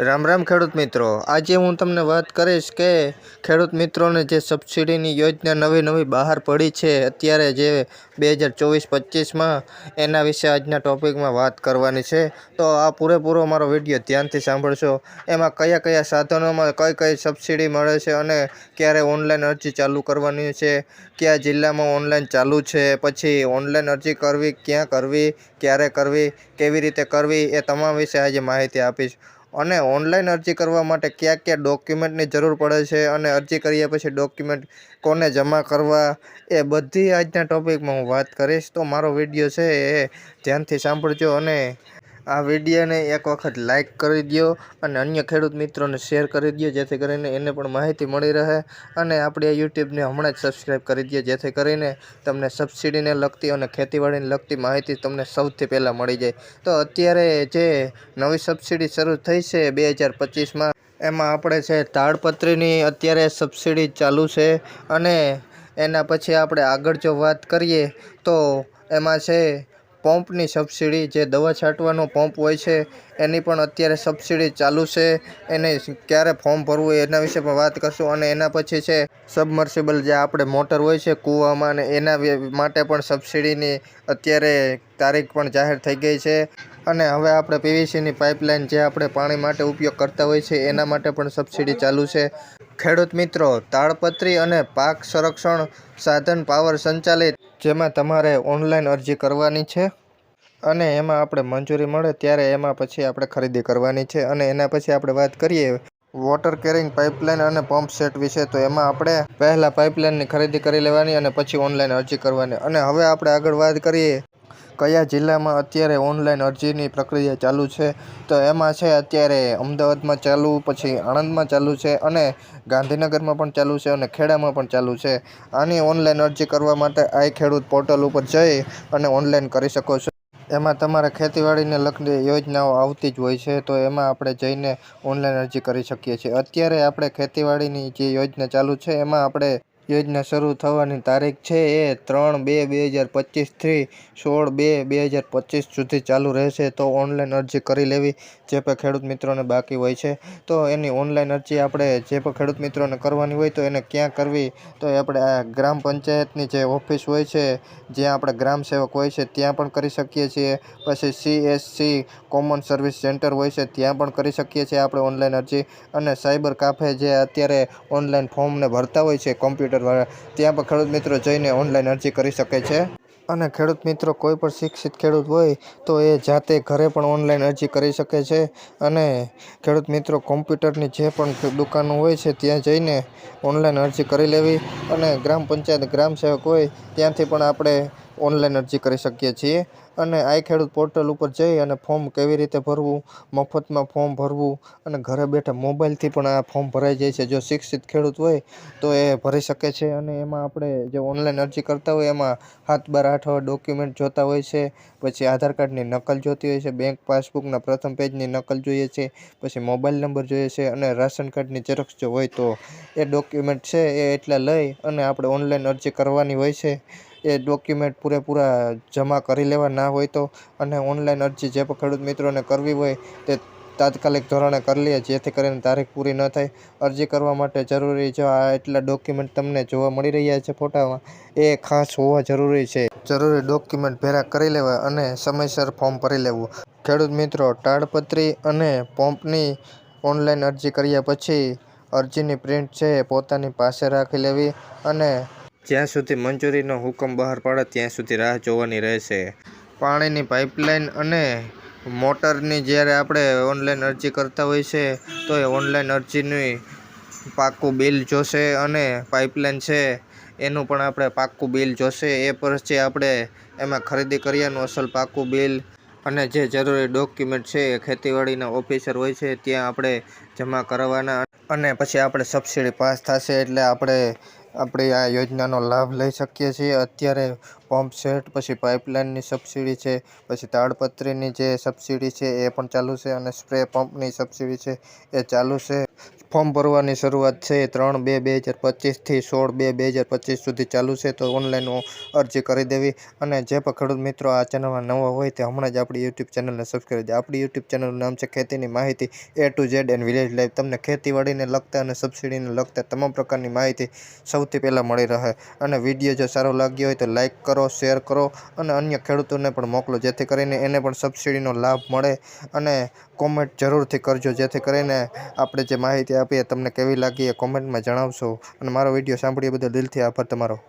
રામ રામ ખેડૂત મિત્રો. આજે હું તમને વાત કરીશ કે ખેડૂત મિત્રોને જે સબસિડીની યોજના નવી નવી બહાર પડી છે, અત્યારે જે બે હજાર ચોવીસ પચીસમાં એના વિશે આજના ટોપિકમાં વાત કરવાની છે. તો આ પૂરેપૂરો મારો વીડિયો ધ્યાનથી સાંભળશો. એમાં કયા કયા સાધનોમાં કઈ કઈ સબસિડી મળે છે અને ક્યારે ઓનલાઈન અરજી ચાલુ કરવાની છે, કયા જિલ્લામાં ઓનલાઈન ચાલુ છે, પછી ઓનલાઈન અરજી કરવી, ક્યાં કરવી, ક્યારે કરવી, કેવી રીતે કરવી, એ તમામ વિશે આજે માહિતી આપીશ. અને ઓનલાઈન અરજી કરવા માટે કયા કયા ડોક્યુમેન્ટની જરૂર પડે છે અને અરજી કર્યા પછી ડોક્યુમેન્ટ કોને જમા કરવા એ બધી આજના ટોપિકમાં હું વાત કરીશ. તો મારો વીડિયો છે એ ધ્યાનથી સાંભળજો અને આ વિડીયોને એક વખત લાઇક કરી દો અને અન્ય ખેડૂત મિત્રોને શેર કરી દો જેથી કરીને એને પણ માહિતી મળી રહે અને આપણી આ યુટ્યુબને હમણાં જ સબસ્ક્રાઈબ કરી દો જેથી કરીને તમને સબસિડીને લગતી અને ખેતીવાડીને લગતી માહિતી તમને સૌથી પહેલાં મળી જાય. તો અત્યારે જે નવી સબસિડી શરૂ થઈ છે બે હજાર પચીસમાં, એમાં આપણે છે તાડપત્રીની અત્યારે સબસિડી ચાલુ છે અને એના પછી આપણે આગળ જો વાત કરીએ તો એમાં છે પંપની સબસિડી જે દવા છાંટવાનો પંપ હોય છે, એની પણ અત્યારે સબસિડી ચાલુ છે. એને ક્યારે ફોર્મ ભરવું એના વિશે પણ વાત કરશું અને એના પછી છે સબમર્સિબલ જે આપણે મોટર હોય છે કૂવામાં અને એના માટે પણ સબસિડીની અત્યારે તારીખ પણ જાહેર થઈ ગઈ છે. અને હવે આપણે પીવીસીની પાઇપલાઇન જે આપણે પાણી માટે ઉપયોગ કરતા હોય છે, એના માટે પણ સબસિડી ચાલુ છે. ખેડૂત મિત્રો, તાડપત્રી અને પાક સંરક્ષણ સાધન પાવર સંચાલિત જેમાં તમારે ઓનલાઈન અરજી કરવાની છે અને એમાં આપણે મંજૂરી મળે ત્યારે એમાં પછી આપણે ખરીદી કરવાની છે અને એના પછી આપણે વાત કરીએ વોટર કેરિંગ પાઇપલાઇન અને પંપ સેટ વિશે, તો એમાં આપણે પહેલાં પાઇપલાઇનની ખરીદી કરી લેવાની અને પછી ઓનલાઈન અરજી કરવાની. અને હવે આપણે આગળ વાત કરીએ કયા જિલ્લામાં અત્યારે ઓનલાઈન અરજીની પ્રક્રિયા ચાલુ છે? તો એમાં છે અત્યારે અમદાવાદમાં ચાલુ, પછી આણંદમાં ચાલુ છે અને ગાંધીનગરમાં પણ ચાલુ છે અને ખેડામાં પણ ચાલુ છે. આની ઓનલાઈન અરજી કરવા માટે આઈ ખેડૂત પોર્ટલ ઉપર જઈ અને ઓનલાઈન કરી શકો છો. એમાં તમારે ખેતીવાડીને લગતી યોજનાઓ આવતી જ હોય છે, તો એમાં આપણે જઈને ઓનલાઈન અરજી કરી શકીએ છીએ. અત્યારે આપણે ખેતીવાડીની જે યોજના ચાલુ છે, એમાં આપણે યોજના શરૂ થવાની તારીખ છે એ ત્રણ બે બે હજાર પચીસથી સોળ બે બે હજાર પચીસ સુધી ચાલુ રહેશે. તો ઓનલાઈન અરજી કરી લેવી જે પણ ખેડૂત મિત્રોને બાકી હોય છે. તો એની ઓનલાઈન અરજી આપણે જે પણ ખેડૂત મિત્રોને કરવાની હોય તો એને ક્યાં કરવી? તો આપણે આ ગ્રામ પંચાયતની જે ઓફિસ હોય છે, જ્યાં આપણે ગ્રામ સેવક હોય છે, ત્યાં પણ કરી શકીએ છીએ. પછી સીએસસી કોમન સર્વિસ સેન્ટર હોય છે, ત્યાં પણ કરી શકીએ છીએ આપણે ઓનલાઈન અરજી. અને સાયબર કાફે જે અત્યારે ઓનલાઈન ફોર્મને ભરતા હોય છે કોમ્પ્યુટરવાળા ત્યાં પણ ખેડૂત મિત્રો જઈને ઓનલાઈન અરજી કરી શકે છે. અને ખેડૂત મિત્રો કોઈ પણ શિક્ષિત ખેડૂત હોય તો એ જાતે ઘરે પણ ઓનલાઈન અરજી કરી શકે છે. અને ખેડૂત મિત્રો કોમ્પ્યુટરની જે પણ દુકાનો હોય છે ત્યાં જઈને ઓનલાઈન અરજી કરી લેવી. અને ગ્રામ પંચાયત ગ્રામ સેવક હોય ત્યાંથી પણ આપણે ઓનલાઈન અરજી કરી શકીએ છીએ. અને આઈ ખેડૂત પોર્ટલ ઉપર જઈ અને ફોર્મ કેવી રીતે ભરવું, મફતમાં ફોર્મ ભરવું અને ઘરે બેઠા મોબાઈલથી પણ આ ફોર્મ ભરાઈ જાય છે. જો શિક્ષિત ખેડૂત હોય તો એ ભરી શકે છે અને એમાં આપણે જે ઓનલાઈન અરજી કરતા હોય એમાં હાથ, બાર આઠવા ડોક્યુમેન્ટ જોતા હોય છે, પછી આધાર કાર્ડની નકલ જોતી હોય છે, બેંક પાસબુકના પ્રથમ પેજની નકલ જોઈએ છે, પછી મોબાઈલ નંબર જોઈએ છે અને રાશન કાર્ડની ઝેરોક્ષ જો હોય તો એ ડોક્યુમેન્ટ છે એ એટલા લઈ અને આપણે ઓનલાઈન અરજી કરવાની હોય છે. એ ડોક્યુમેન્ટ પૂરેપૂરા જમા કરી લેવા ના હોય તો અને ઓનલાઈન અરજી જે પણ ખેડૂત મિત્રોને કરવી હોય તે તાત્કાલિક ધોરણે કરી લે, જેથી કરીને તારીખ પૂરી ન થાય. અરજી કરવા માટે જરૂરી જો આ એટલા ડોક્યુમેન્ટ તમને જોવા મળી રહ્યા છે ફોટામાં, એ ખાસ હોવા જરૂરી છે. જરૂરી ડોક્યુમેન્ટ ભેગા કરી લેવા અને સમયસર ફોર્મ ભરી લેવું. ખેડૂત મિત્રો, તાડપત્રી અને પંપની ઓનલાઈન અરજી કર્યા પછી અરજીની પ્રિન્ટ છે એ પોતાની પાસે રાખી લેવી અને જ્યાં સુધી મંજૂરીનો હુકમ બહાર પાડે, ત્યાં સુધી રાહ જોવાની રહેશે. પાણીની પાઇપલાઇન અને મોટરની જ્યારે આપણે ઓનલાઈન અરજી કરતા હોય છે તો એ ઓનલાઈન અરજીની પાક્કું બિલ જોશે અને પાઇપલાઇન છે એનું પણ આપણે પાક્કું બિલ જોશે. એ પછી આપણે એમાં ખરીદી કર્યાનું અસલ પાક્કું બિલ અને જે જરૂરી ડોક્યુમેન્ટ છે એ ખેતીવાડીના ઓફિસર હોય છે, ત્યાં આપણે જમા કરવાના અને પછી આપણે સબસિડી પાસ થશે એટલે આપણે આપણી આ યોજનાનો લાભ લઈ શકીએ છીએ. અત્યારે પંપ સેટ, પછી પાઇપલાઇનની સબસિડી છે, પછી તાડપત્રીની જે સબસિડી છે એ પણ ચાલુ છે અને સ્પ્રે પંપની સબસિડી છે એ ચાલુ છે. ફોર્મ ભરવાની શરૂઆત છે. ત્રણ બે બે હજાર પચીસથી સોળ બે બે હજાર પચીસ સુધી ચાલુ છે તો ઓનલાઈન અરજી કરી દેવી. અને જે પણ ખેડૂત મિત્રો આ ચેનલમાં નવા હોય તે હમણાં જ આપણી યુટ્યુબ ચેનલને સબસ્ક્રાઈબ દે આપણી યુટ્યુબ ચેનલનું નામ છે ખેતીની માહિતી A to Z and village life તમને ખેતીવાડીને લગતા અને સબસિડીને લગતા તમામ પ્રકારની માહિતી સૌથી પહેલાં મળી રહે. અને વીડિયો જો સારો લાગ્યો હોય તો લાઈક કરો શેર કરો અને અન્ય ખેડૂતોને પણ મોકલો. જેથી કરીને એને પણ સબસિડીનો લાભ મળે. અને કોમેન્ટ જરૂરથી કરજો. જેથી કરીને આપણે જે માહિતી આપીએ, તમને કેવી લાગી એ કોમેન્ટમાં જણાવશો. અને મારો વીડિયો સાંભળ્યો બદલ દિલથી આભાર તમારો.